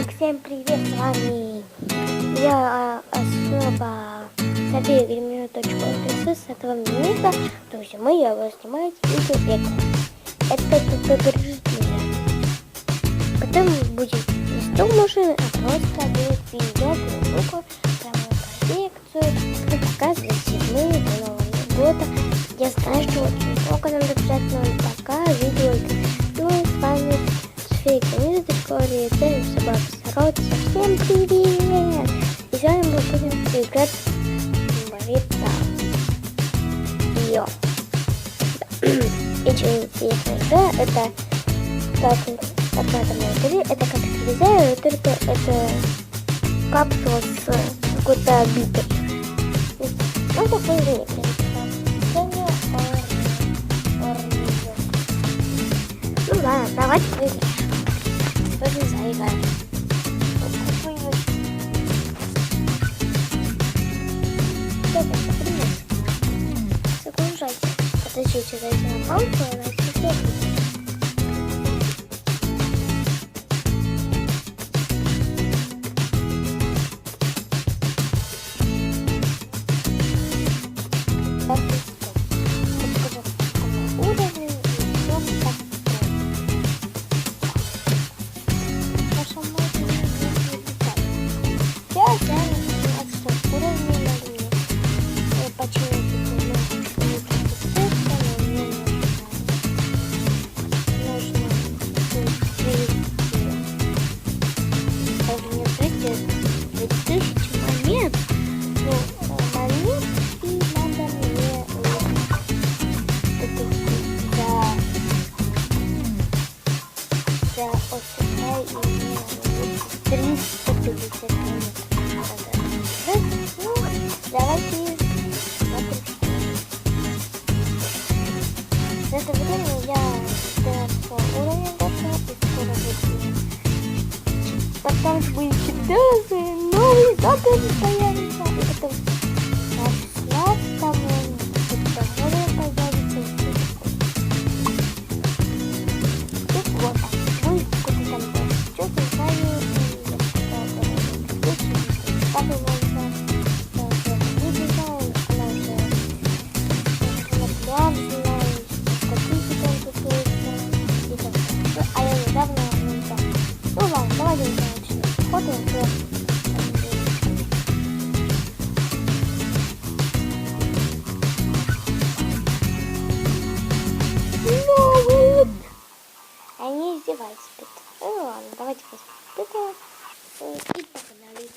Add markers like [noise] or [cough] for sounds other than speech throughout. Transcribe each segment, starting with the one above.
Итак, всем привет, с вами я особо София Гремина.СС с этого момента, друзья мои, я буду снимать видео это. Предупреждение. Потом будет не стол машины, а просто будет видео про мою коллекцию, буду показывать седьмые до Нового года. Я знаю, что очень много нам записать, но пока видео, истории Дэйв собак сороться. Всем привет! И сегодня мы будем играть в Барита. Йо. [clears throat] Очень интересная игра. Это как одна это как телевизор, только это капсула с какой-то битой. Ну, такой же Ну ладно, давайте поиграем тоже заиграем. Загружайте. Подождите, дайте на паузу, же были чемпионы, новые записи появятся. И Они издеваются. Ну ладно, давайте посмотрим. И погнали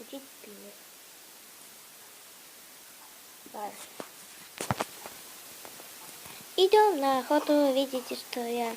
учить пинер. Идем на охоту. Видите, что я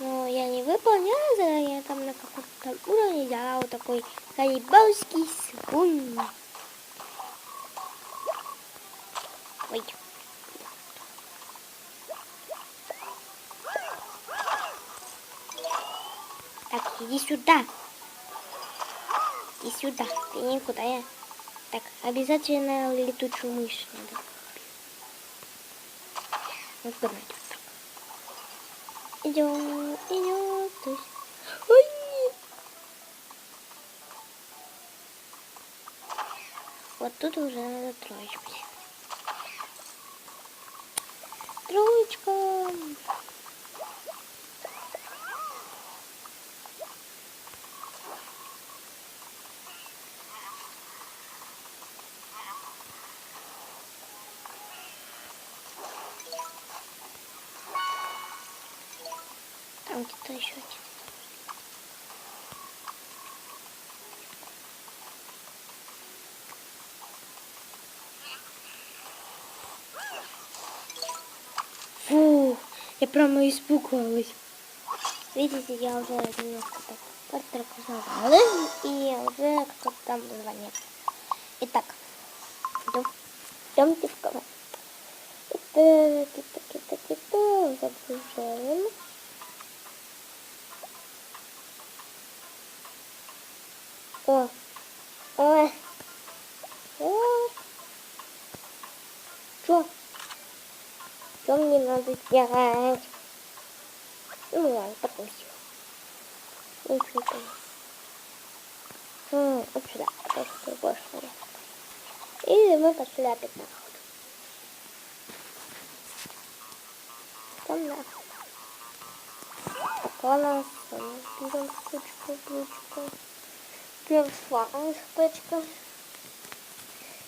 но я не выполняла задание там на каком-то уровне, я вот такой каннибалский спун. Ой. Так, иди сюда. Иди сюда. Ты никуда я. Так, обязательно летучую мышь надо. Вот погнать. Идем, идем. То есть... Ой! Вот тут уже надо троечку. Троечка. Там где-то еще один. Фу, я прямо испугалась. Видите, я уже немножко так подтормозовала, и уже кто-то там звонит. Итак, идем. Так, так, так, так, так, загружаем. О. О. Что? Что мне надо делать? Ну ладно, все. Ну, что М, Вот сюда, просто больше нет. И мы пошли опять на охоту. Там на Пока нас берем штучку, штучку. Берем флажечка.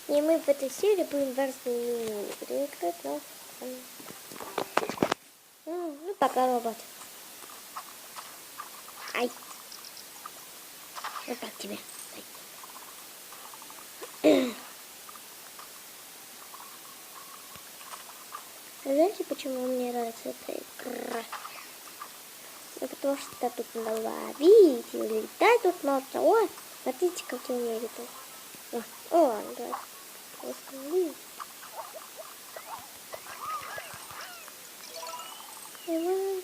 И мы в этой серии будем игры играть, но... Ну, пока робот. Ай. Вот так тебе. [clears throat] Знаете, почему мне нравится эта игра? Ну, потому что тут надо ловить и летать тут можно. О, смотрите, как я умею летать. О, о, да. Блин,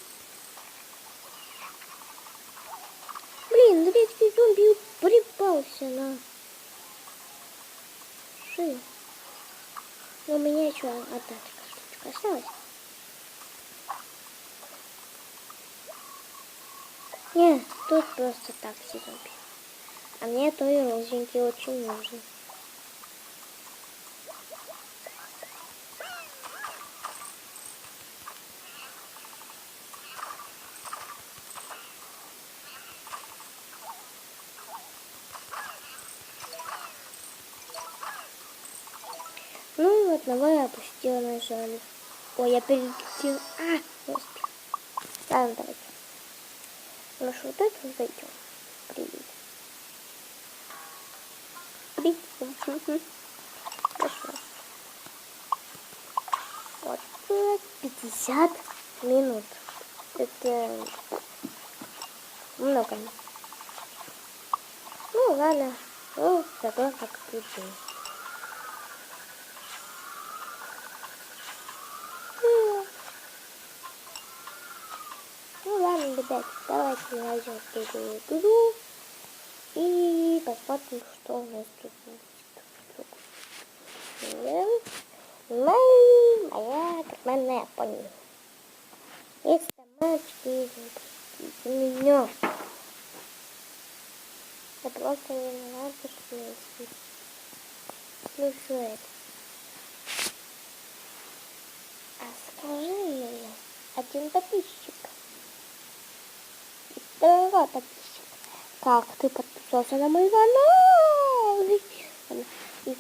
редкий зомби припался на шею. Но у меня еще одна такая штучка осталась. Нет, тут просто так зомби. А мне то и розовенький очень нужен. Одного я опустила на жаль. Ой, я перелетела. А, господи. Ладно, давайте. Что, вот это зайдем. Привет. Привет. Хорошо. Вот. 50 минут. Это много. Ну ладно. Ну, зато как включил. Ну, Ну ладно, ребят, давайте найдем другую игру и посмотрим, что у нас тут будет. Мэй, моя карманная пони. Есть мальчики, запустите меня. Я просто не надо, что я слышу это. А скажи, один подписчик. Второй подписчик. Как ты подписался на мой канал? И, и, и.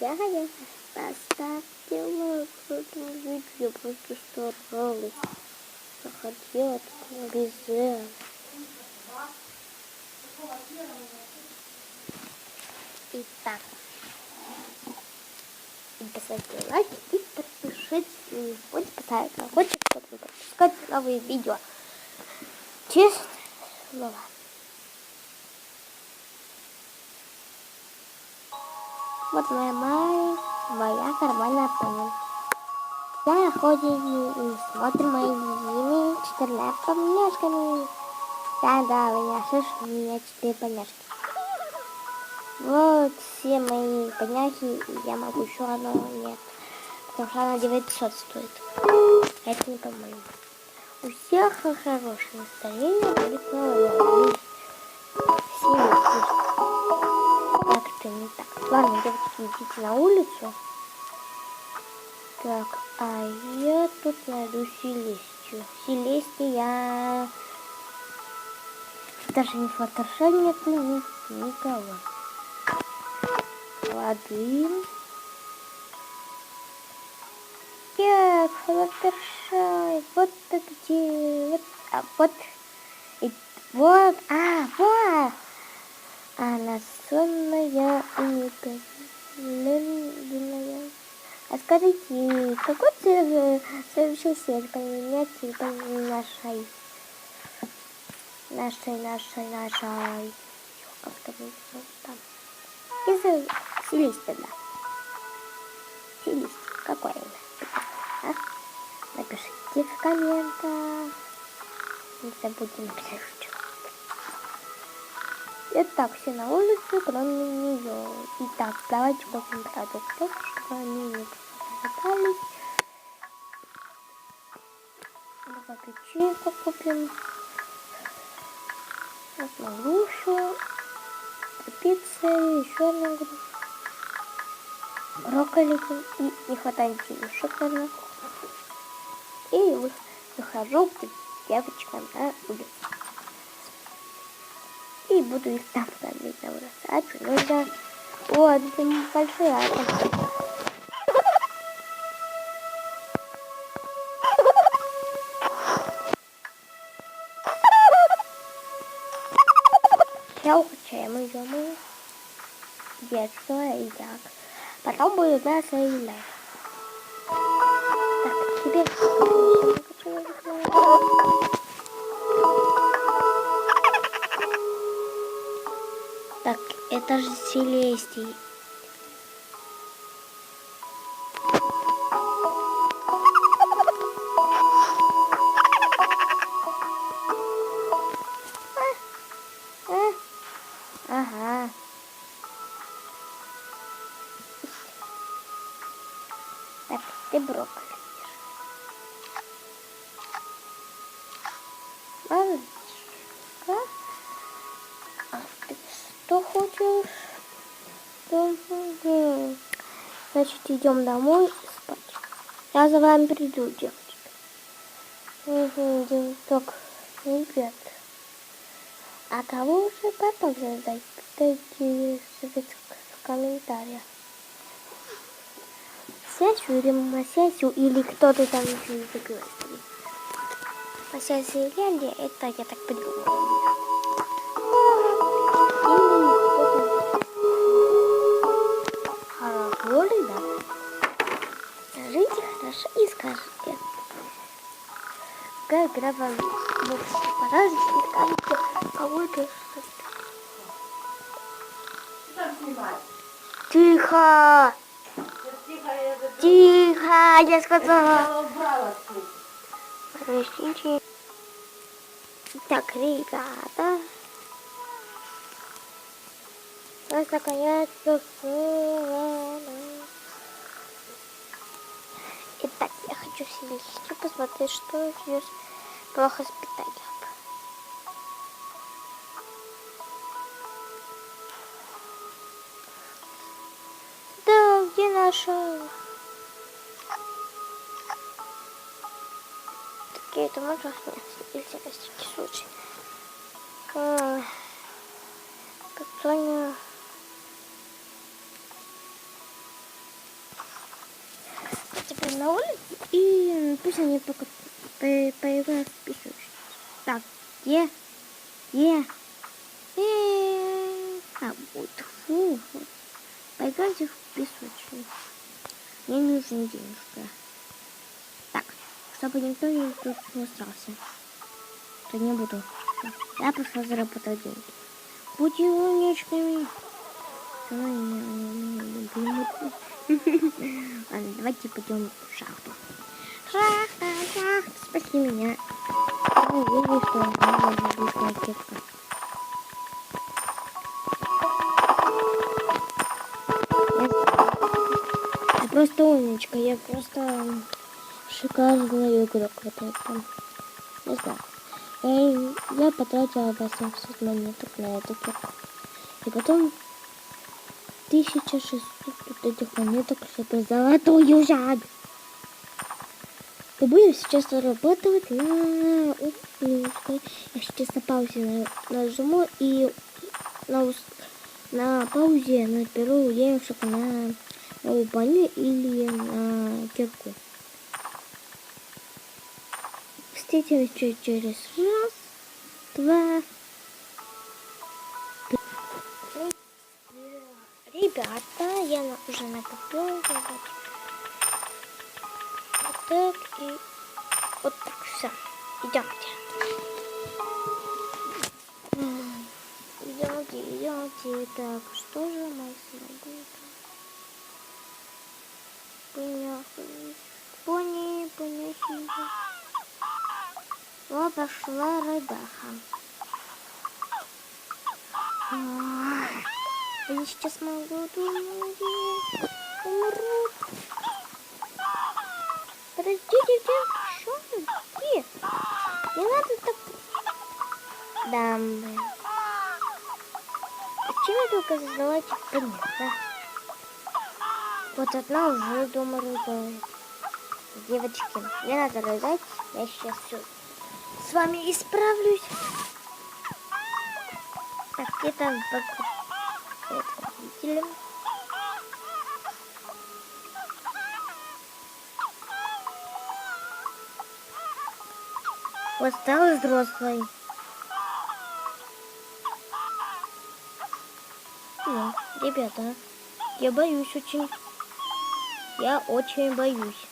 Я, я, поставьте лайк этому видео. Я просто старалась. Заходила такого безе. Итак. И поставьте лайк и подпишитесь. Не забудьте поставить колокольчик, чтобы не пропускать новые видео. Честное слово. Вот моя моя, моя карманная пони. Я ходим и смотрим моими четырьмя поняшками. Да, да, вы не слышите, у меня четыре поняшки. Вот все мои поняхи, я могу еще одну нет. Потому что она 900 стоит. Это не по-моему. У всех хорошее настроение будет новое. Все Так, это не так. Ладно, девочки, идите на улицу. Так, а я тут найду Селестию. Селестия. Даже не Флаттерша нет, ни, никого. Ладно. Так, Флаттершай. Вот где. Вот, а вот. И, вот, а, вот. Она сонная и медленная. А скажите, какой цвет совершил свет поменять типа нашей? Нашей, нашей, нашей. Как это будет там? Из Селисты, да. Селист, какой имя? А? Напишите в комментах. Не забудьте написать, что. Итак, все на улице, кроме нее. Итак, давайте купим продуктов, чтобы они не попались. Давай печеньку купим. одну грушу, пиццы, еще одна груша. Брокколи и не хватает девушек, наверное. И вы- выхожу к девочкам на улицу. И буду их там кормить на улице. А что нужно? О, это небольшой атом. Я укачаем ее мы. Детство и так. Потом будет нас и Так, теперь Так, это же Селестий. Значит, идем домой спать. Я за вами приду, девочки. Угу, дев- так, ребят. А кого уже потом задать? Дайте в комментариях. Сесю или Масясю, или кто-то там еще и заговорит. Масясю и Ляля, это я так придумала. И скажите. Какая игра вам понравилась, и скажите. Там снимай. Тихо! Тихо, я сказала. Подождите. Так, ребята. У нас наконец-то. Итак, я хочу сидеть посмотреть, что здесь плохо с питанием. Да, где наша... Такие это можно снять. Всякий случай. А, Катоня. Теперь на улице. И пусть они пока по- поиграют в песочнице. Так, где? Где? Э, А, вот. Фу. Поиграйте в песочницу. Мне нужны денежки. Так, чтобы никто не тут не устался. То не буду. Я пошла заработать деньги. Будьте умничками. Ой, не, не, не, не, не. Ладно, давайте пойдем в шахту. Шахта, шахта, спаси меня. Я уверен, что. Я, я просто умничка, я просто шикарный игрок вот это. Не знаю. Я, потратила 800 монеток на эту кепку. И потом 1600 вот этих монеток, чтобы золотую взять. И будем сейчас зарабатывать на умничкой. Я сейчас на паузе на- нажму и на, на паузе наберу денежек на новую баню или на кирку. Встретимся через раз, два, Ребята, я уже накопила. Вот. вот так и вот так все. Идемте. Идемте, идемте. Так, что же мы сегодня? Поняхали. Пони, поняхали. О, пошла рыбаха. Ах, Они сейчас могут умереть. Умрут. Подождите? Где? Не надо так Да. блин. Зачем я только создавать их понятно? Вот одна уже дома рыдает. Девочки, мне надо рыдать. Я сейчас все с вами исправлюсь. Так, где там под родителем? Вот стала взрослой. Ну, ребята, я боюсь очень. Я очень боюсь.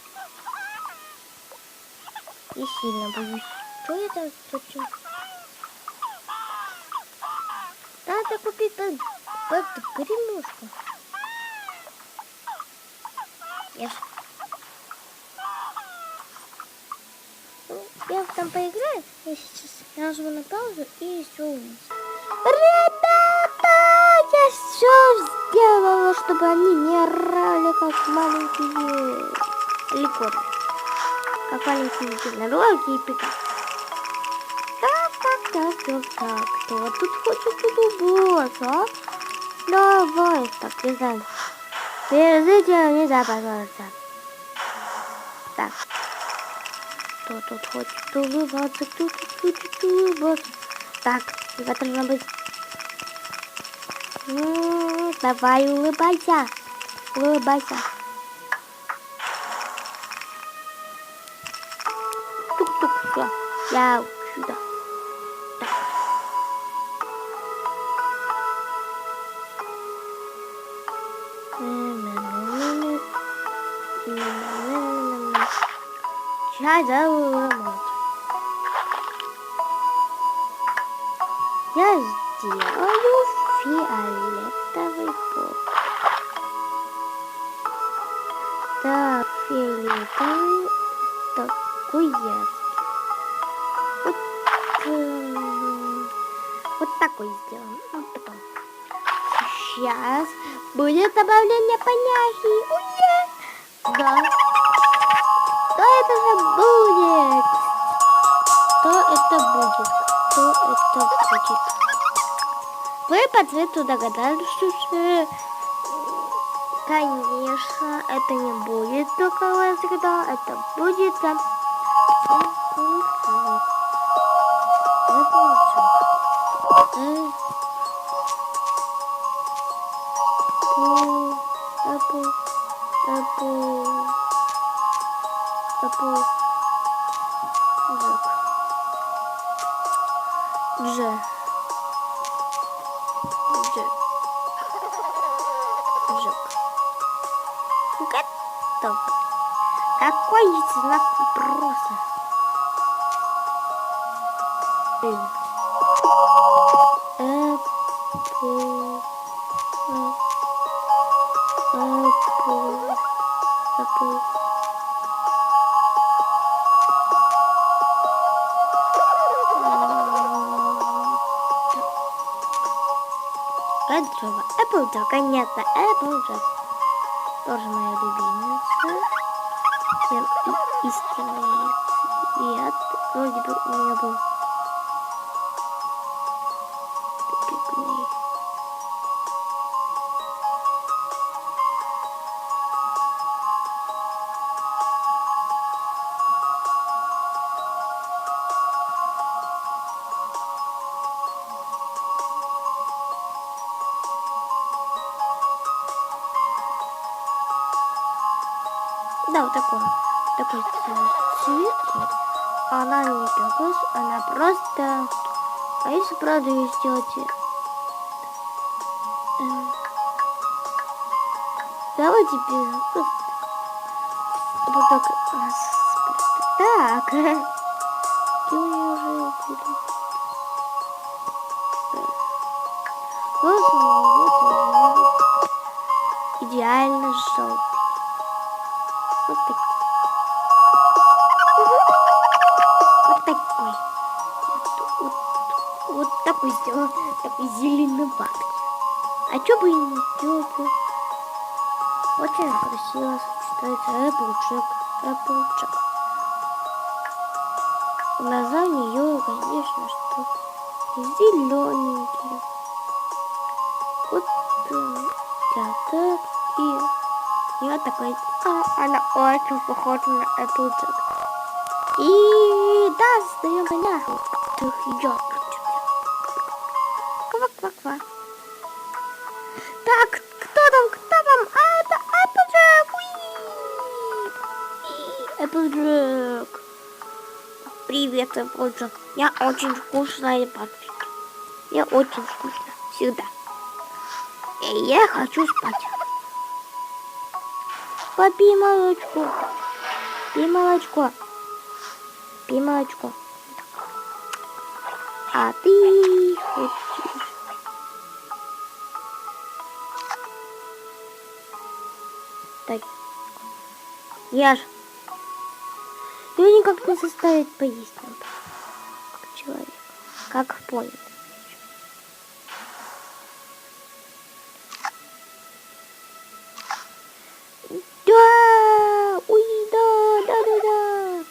И сильно боюсь. Что я там точно? Надо купить под, под гремушку. Я Я там поиграю. Я сейчас нажму на паузу и все увидите. Ребята, я все сделала, чтобы они не орали, как маленькие ликоты. Как маленькие единороги и пика. Так, так, так, так, так. Кто тут хочет тут убраться, а? Перед этим нельзя позориться. Так. Кто тут хочет улыбаться, кто тут хочет улыбаться. Так, ребята, должна быть. Ну, давай, улыбайся. Улыбайся. Тук-тук, все. Я сюда. Я сделаю фиолетовый пол. Так, фиолетовый такой яркий. Вот, эм, вот такой сделаем. Ну, потом. Сейчас будет добавление поняхи. Уе! Да. Кто это будет? Вы по цвету догадались, что Конечно, это не будет такого цвета, это будет. Apple, apple, apple, apple, знак вопроса? М. Apple. Apple. Apple. Applejack. Applejack, понятно. Applejack. Тоже моя любимица. Прям и- истинный цвет. Вроде бы у меня был Да, вот такой. Такой ц- цвет. Она не пекус, она просто... А если правда ее сделать... эм, Давайте без... просто- Вот так. Так. [laughs] И у идеально желтый. Такой сделал. Такой зеленоватый. А чё бы и не сделать? Очень красиво сочетается Applejack. Applejack. Глаза у нее, конечно, что зелененький. Вот я так и я такой, а, она очень похожа на джек. И да, сдаем понятно. Ты идет. Ква-ква-ква. Так, кто там, кто там? А, это Applejack! Applejack. Привет, Applejack. Я очень вкусная папочка. Я очень вкусно. Всегда. И я хочу спать. Попей молочко. Пей молочко. Пей молочко. А ты хочешь. Я ж. Ее никак не заставить поесть надо. Как человек. Как понял. Да! Ой, да, да, да, да.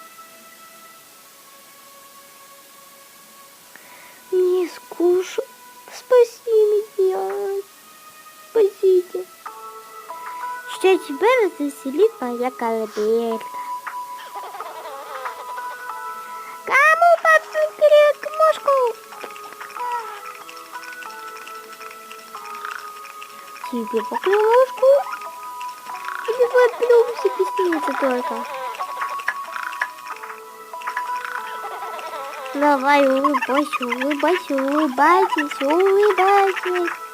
Мне скучно. Что тебя развеселит моя колыбелька? Кому подсыпали книжку? Тебе поклевушку? Или вы отплюмся песница только? Давай улыбайся, улыбайся, улыбайтесь, улыбайтесь.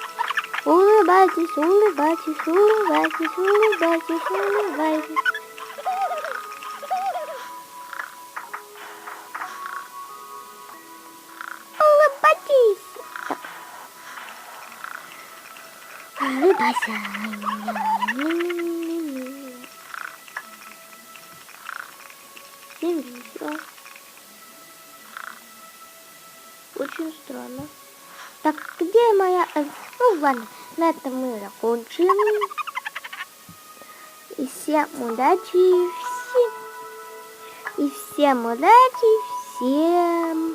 Улыбайтесь, улыбайтесь, улыбайтесь, улыбайтесь, улыбайтесь. Улыбайтесь. Так. Улыбайся. Всем ладно, на этом мы закончим. И всем удачи, всем... И всем удачи, всем...